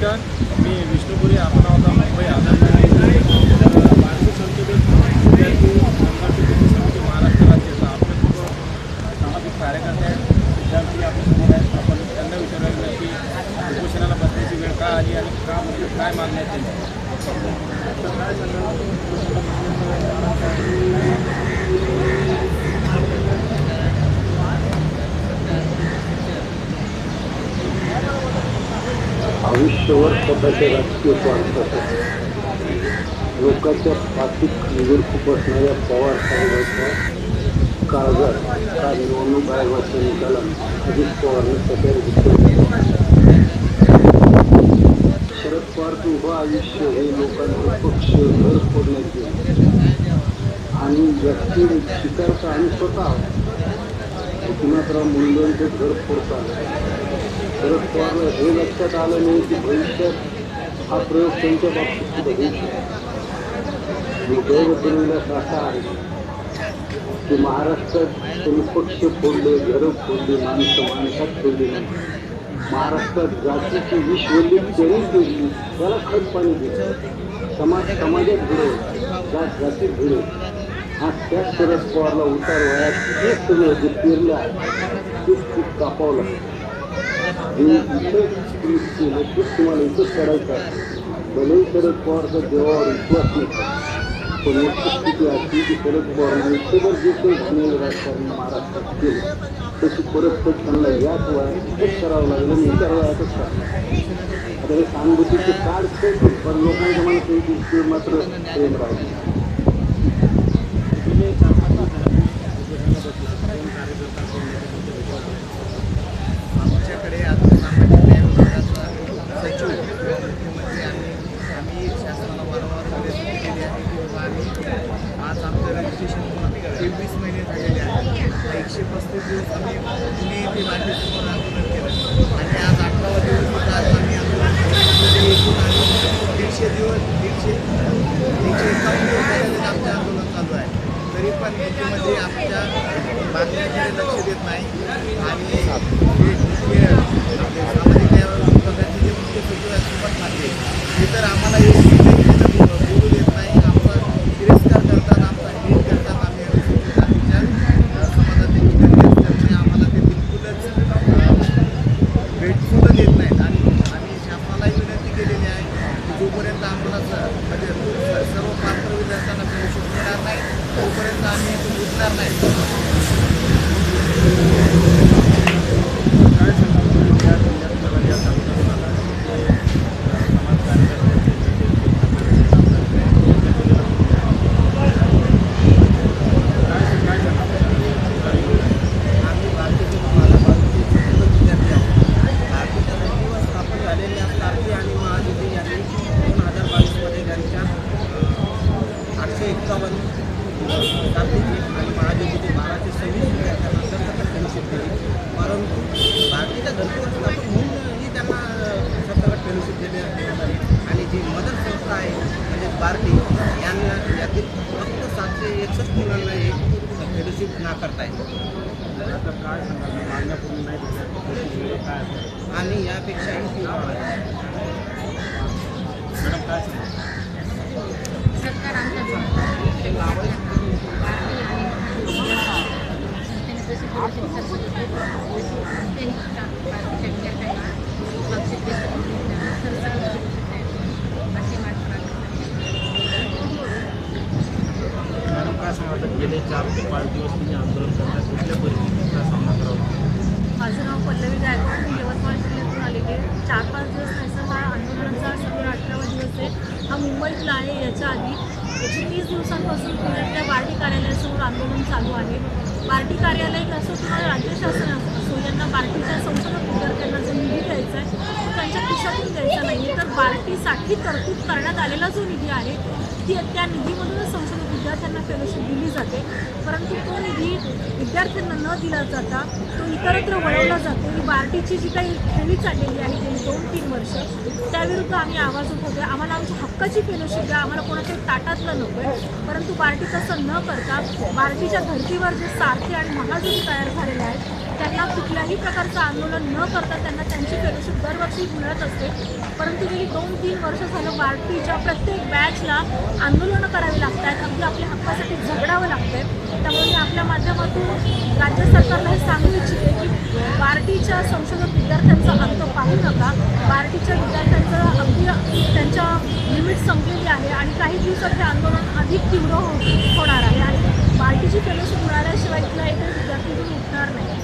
नमस्कार मी विष्णुपुरी आपण होता मुंबई आझाद भारतीय संसदेत विद्यार्थी संघर्ष समिती महाराष्ट्र राज्याचा आपले सामाजिक कार्यकर्ते आहेत विद्यार्थी आपल्यासमोर आहेत आपण त्यांना विचारायला की उपोषणाला बसण्याची वेळ का आली आणि का म्हणजे काय मागण्यात येईल त्यांच्या स्वतःच्या राजकीय स्वार्थासाठी. लोकांच्या पाठीत निवड खूप असणाऱ्या पवार साहेबांच्या काळजात का निवडणूक आयोगाच्या निकाला अजित पवारने सगळ्या शरद पवारचं उभं आयुष्य हे लोकांचं पक्ष घर फोडण्याचे आणि व्यक्ती स्वीकारता आणि स्वतः. एकनाथराव मुंडेंचं घर फोडतात शरद पवारला हे लक्षात आलं नाही की भविष्यात हा प्रयोग त्यांच्या बाबतीत सुद्धा होऊ शकतो असा आहे की महाराष्ट्रात त्यांनी पक्ष फोडले घरं फोडली माणसं माणसात फोडली नाही. महाराष्ट्रात जातीची विश्वली तरी दिली त्याला खत पाणी दिलं. समाज समाजात भिडव जात जातीत भिडव हा त्याच शरद पवारला उतार वयात हे सगळं जे पेरलं आहे तेच खूप कापावं लागतं जे तुम्हाला करायचं आहे भलेही शरद पवारचा देवावर विश्वास नाही पण वस्तुस्थिती अशी की शरद पवारांनी इथं जे काही झालेलं राजकारण महाराष्ट्रात केलं त्यांना करावं लागलं आणि इतर वयातच करावं आता हे सहानुभूतीचे कार्ड पण लोकांच्या मनात मात्र प्रेम कार्यकर्ता कोण नेते तुमच्या भेटीवर आमच्याकडे आता सामाजिक न्याय विभागाचा सचिव मुख्यमंत्री आणि आम्ही शासनाला वारंवार विनंती केली आहे की बाबा आम्ही आज आमचं रजिस्ट्रेशन तेवीस महिने झालेले आहेत. एकशे पस्तीस दिवस आम्ही पुणे येथे बांधेसमोर आंदोलन केलं. आणि आज अठरावा दिवस होता. आज आम्ही आंदोलन एकूण दीडशे दिवस दीडशे एकशे एकावन्न दिवस झालेले आमचं आंदोलन चालू आहे. तरी पण याच्यामध्ये आमच्या मागण्याकडे लक्ष देत नाही. आणि सामाजिक न्याय विभागाचे जे मुख्य सचिव आहेत सुभाष ठाकरे हे तर आम्हाला योग्य बोलू देत नाही आमचा तिरस्कार करतात आमचा नीट करतात आम्ही अनुसूचित जातीच्या अ, समाजातील विद्यार्थी असल्यामुळे आम्हाला ते बिलकुलच अ, भेटसुद्धा देत नाहीत आणि आम्ही शासनालाही विनंती केलेली आहे की जोपर्यंत आम्हाला स- म्हणजे स- सर्व पात्र विद्यार्थ्यांना फेलोशिप मिळणार नाही तोपर्यंत आम्ही इथून उठणार नाही काय सांगाल तुम्ही ज्या जिल्ह्यात या तालुक्यातून आला ते समाज कार्यकर्ते काय काय सांगाल आम्ही भारतीय जनता भारतीय जनता विद्यार्थी आहोत भारतीय जनता स्थापन झालेल्या कार्ती आणि महायुती यांनी दोन हजार बावीसमध्ये त्यांच्या अं, आठशे एक्कावन्न कार्तीची आणि महायुतीचे बाराशे सव्वीस विद्यार्थ्यांना सरसकट फेलोशिप दिली परंतु भारतीच्या धर्तीवर स्थापन होऊनही त्यांना अं, सरसकट फेलोशिप देणे देण्यात आली आणि जी मदर संस्था आहे म्हणजे बार्टी यांना यातील फक्त सातशे एकसष्ट मुलांना हे फेलोशिप नाकारता येते आता काय सांगाल? मागण्या पूर्ण नाही झाल्या काय आणि यापेक्षाही तीव्र आहे. मॅडम काय सांगाल? सरकार आमच्या मॅडम काय सांगाल? गेले चार ते पाच दिवस तुम्ही आंदोलन करण्यात कुठल्या परिस्थितीचा सामना करावा. माझं नाव पल्लवी गायकवाड. मी यवतमाळ जिल्ह्यातून आलेले चार पाच दिवस नाही हा आंदोलनाचा सगळं अठरावा दिवस आहे. हा मुंबईतला आहे याच्या आधी. याची तीस दिवसांपासून पुण्यातल्या पार्टी कार्यालयासमोर आंदोलन चालू आहे. पार्टी कार्यालय असो किंवा राज्य शासन असो यांना पार्टीच्या संशोधक विद्यार्थ्यांना जो निधी द्यायचा आहे तो त्यांच्या खिशातून द्यायचा नाही तर पार्टीसाठी तरतूद करण्यात आलेला जो निधी आहे ती त्या निधीमधूनच संशोधक विद्यार्थ्यांना फेलोशिप दिली जाते. परंतु तो निधी विद्यार्थ्यांना न दिला जाता तो इतरत्र वळवला जातो. ही बार्टीची जी काही खेळी चाललेली आहे गेली दोन तीन वर्ष त्याविरुद्ध आम्ही आवाज उठवतोय. आम्हाला आमच्या हक्काची फेलोशिप द्या. आम्हाला कोणाच्या ताटातलं नको आहे परंतु बार्टी तसं न करता बार्टीच्या धर्तीवर जे सारखे आणि महाजनी तयार झालेले आहेत त्यांना कुठल्याही प्रकारचं आंदोलन न करता त्यांना त्यांची फेलोशिप दरवर्षी मिळत असते. परंतु गेली दोन तीन वर्ष झालं बार्टीच्या प्रत्येक बॅचला आंदोलनं करावी लागत आहेत अगदी आपल्या हक्कासाठी झगडावं लागतंय. त्यामुळे मी आपल्या माध्यमातून राज्य सरकारला हे सांगू इच्छिते की बार्टीच्या संशोधक विद्यार्थ्यांचा अंत पाहू नका. बार्टीच्या विद्यार्थ्यांचं अगदी त्यांच्या लिमिट संपलेली आहे आणि काही दिवसात हे आंदोलन अधिक तीव्र हो होणार आहे. आणि बार्टीची फेलोशिप मिळाल्याशिवाय तिला एकही विद्यार्थी उठणार नाही.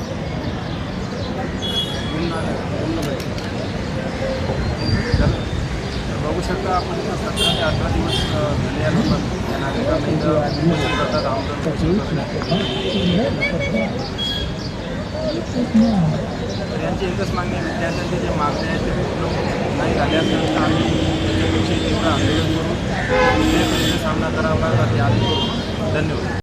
तर बघू शकता आपण सतरा ते अठरा दिवस झाले आहे या नागरिकांना इथं करतात आंदोलन यांची एकच मागणी आहे विद्यार्थ्यांचे जे मागण्या आहेत ते पूर्ण नाही झाल्या तर आम्ही त्याच्यापेक्षा तेवढं आंदोलन करून सामना करावा लागला ते आम्ही धन्यवाद.